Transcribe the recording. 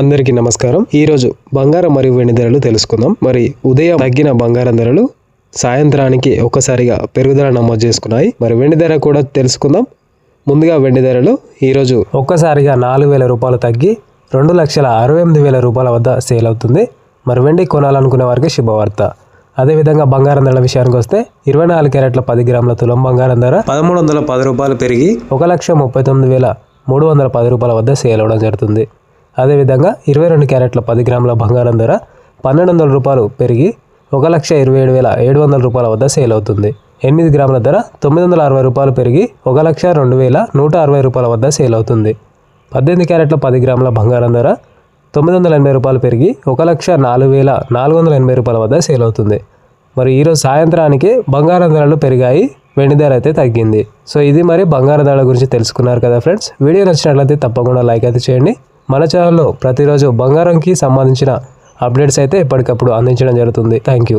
అందరికీ నమస్కారం. ఈరోజు బంగారం మరియు వెండి ధరలు తెలుసుకుందాం. మరి ఉదయం తగ్గిన బంగారం ధరలు సాయంత్రానికి ఒక్కసారిగా పెరుగుదల నమోదు చేసుకున్నాయి. మరి వెండి ధర కూడా తెలుసుకుందాం. ముందుగా వెండి ధరలు. ఈరోజు ఒక్కసారిగా నాలుగు వేల రూపాయలు తగ్గి రెండు లక్షల అరవై ఎనిమిది వేల రూపాయల వద్ద సేల్ అవుతుంది. మరి వెండి కొనాలనుకునే వారికి శుభవార్త. అదేవిధంగా బంగారం ధరల విషయానికి వస్తే ఇరవై నాలుగు క్యారెట్ల పది గ్రాముల తులం బంగారం ధర పదమూడు వందల పది రూపాయలు పెరిగి ఒక లక్ష ముప్పై తొమ్మిది వేల మూడు వందల పది రూపాయల వద్ద సేల్ అవడం జరుగుతుంది. అదేవిధంగా ఇరవై రెండు క్యారెట్ల పది గ్రాముల బంగారం ధర పన్నెండు వందల రూపాయలు పెరిగి ఒక లక్ష ఇరవై ఏడు వేల ఏడు వందల రూపాయల వద్ద సేల్ అవుతుంది. ఎనిమిది గ్రాముల ధర తొమ్మిది వందల అరవై రూపాయలు పెరిగి ఒక లక్ష రెండు వేల నూట అరవై రూపాయల వద్ద సేల్ అవుతుంది. పద్దెనిమిది క్యారెట్ల పది గ్రాముల బంగారం ధర తొమ్మిది వందల ఎనభై రూపాయలు పెరిగి ఒక లక్ష నాలుగు వేల నాలుగు వందల ఎనభై రూపాయల వద్ద సేల్ అవుతుంది. మరి ఈరోజు సాయంత్రానికి బంగారం ధరలు పెరిగాయి వెండి ధర అయితే తగ్గింది. సో ఇది మరి బంగారం ధరల గురించి తెలుసుకున్నారు కదా ఫ్రెండ్స్. వీడియో నచ్చినట్లయితే తప్పకుండా లైక్ అయితే చేయండి. మన ఛానల్లో ప్రతిరోజు బంగారంకి సంబంధించిన అప్డేట్స్ అయితే ఎప్పటికప్పుడు అందించడం జరుగుతుంది. Thank you